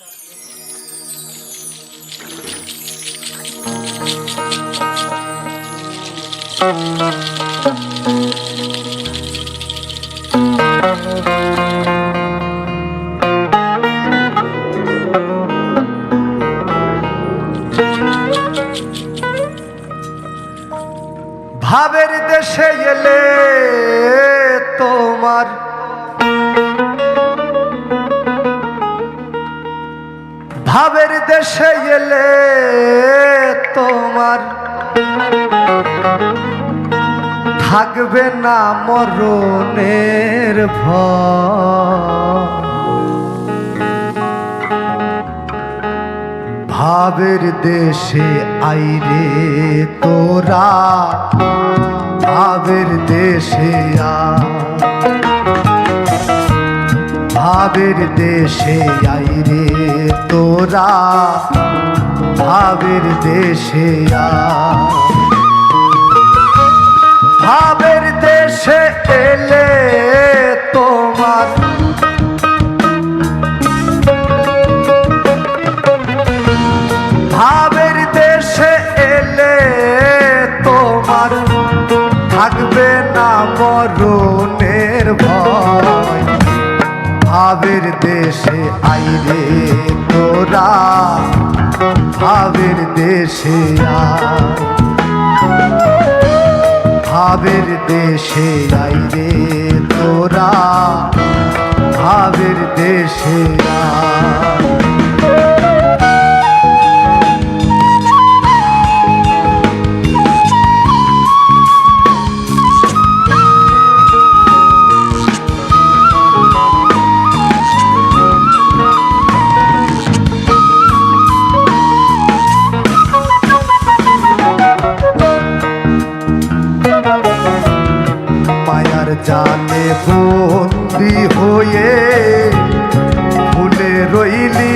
ভাবের ভাবের দেশে এলে তোমার থাকবে না মরণের ভাবের দেশে আইরে তোরা ভাবের দেশে আ ভাবের দেশে আই রে তোরা। ভাবের দেশে ভাবের দেশে এলে তোমার আইরে তোরা ভাবের দেশে ভাবের দেশে আইরে তোরা ভাবের দেশে আয়। জালে বন্দি হয়ে ভুলে রইলি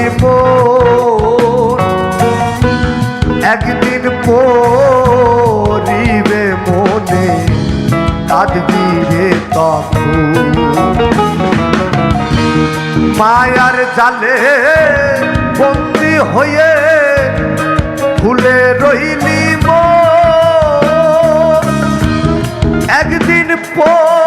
একদিন পরিবে মনে কাঁদবি রে তখন। মায়ার জালে বন্দি হয়ে ভুলে রইলি একদিন পরিবে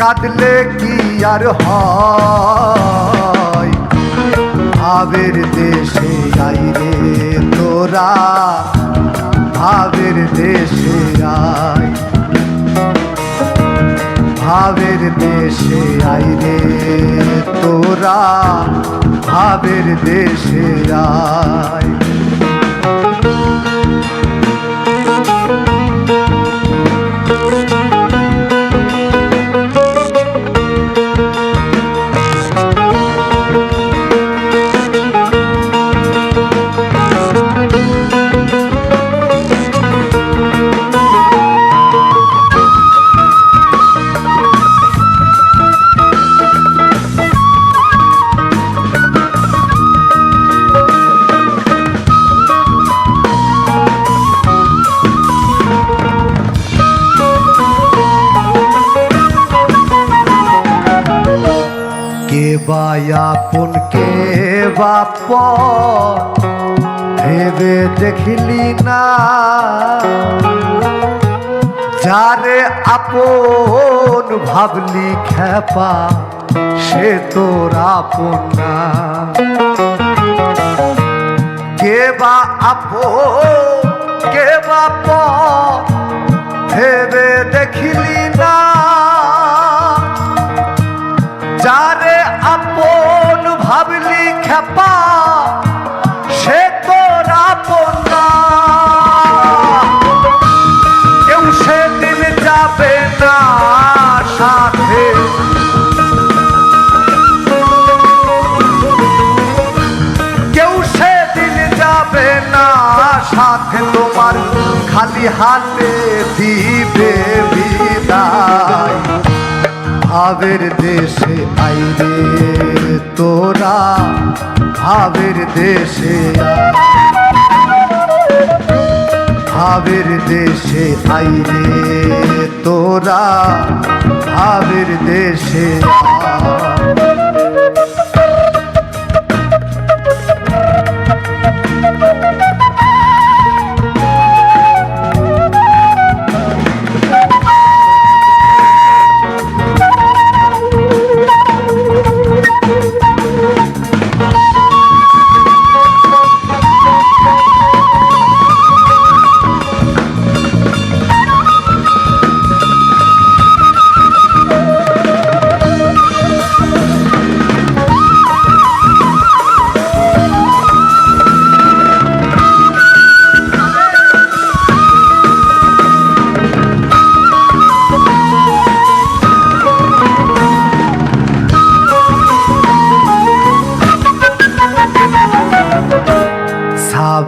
কাঁদলে কি আর হয়? ভাবের দেশে আই রে তোরা। ভাবের দেশে আয়। ভাবের দেশে আই রে তোরা। ভাবের দেশে আয়। কে বা আপন কে বাপ ভেবে দেখলি না। যারে আপন ভাবলি খেপা সে তোর আপন না। কে বা আপন, কে বাপ ভেবে দেখলি ভাবলি খেপা সে তোর আপন কেউ সেদিন যাবে না সাথে। কেউ সেদিন যাবে না সাথে তোমার খালি হাতে দিবে বিদায়। ভাবের দেশে আইরে তোরা ভাবের দেশে ভাবের দেশে আইরে তোরা ভাবের দেশে আয়।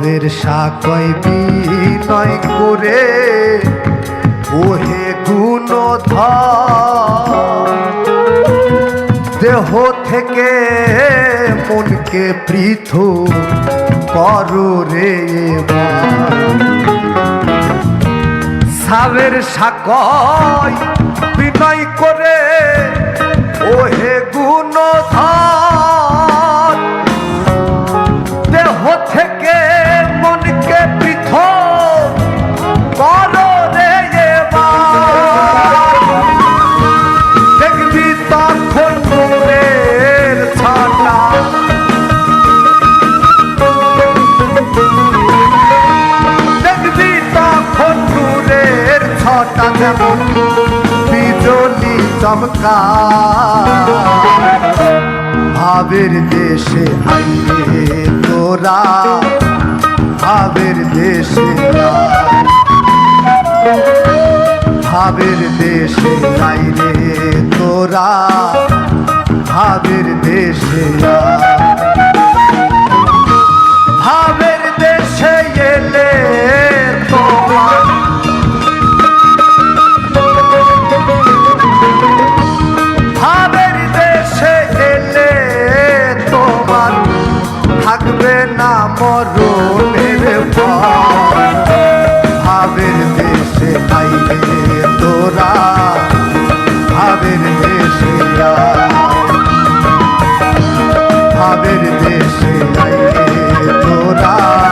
সাবের সাকয় বিনয় করে ওহে গুণ দেহ থেকে মনকে পৃথক করো রে। সাবের সাকয় বিনয় করে ভাবের দেশে আইলে তোরা ভাবের দেশে। ভাবের দেশে আইলে তোরা ভাবের দেশে না মরণের ভাবের দেশে আইরে তোরা। ভাবের দেশে ভাবের দেশে আইরে তোরা।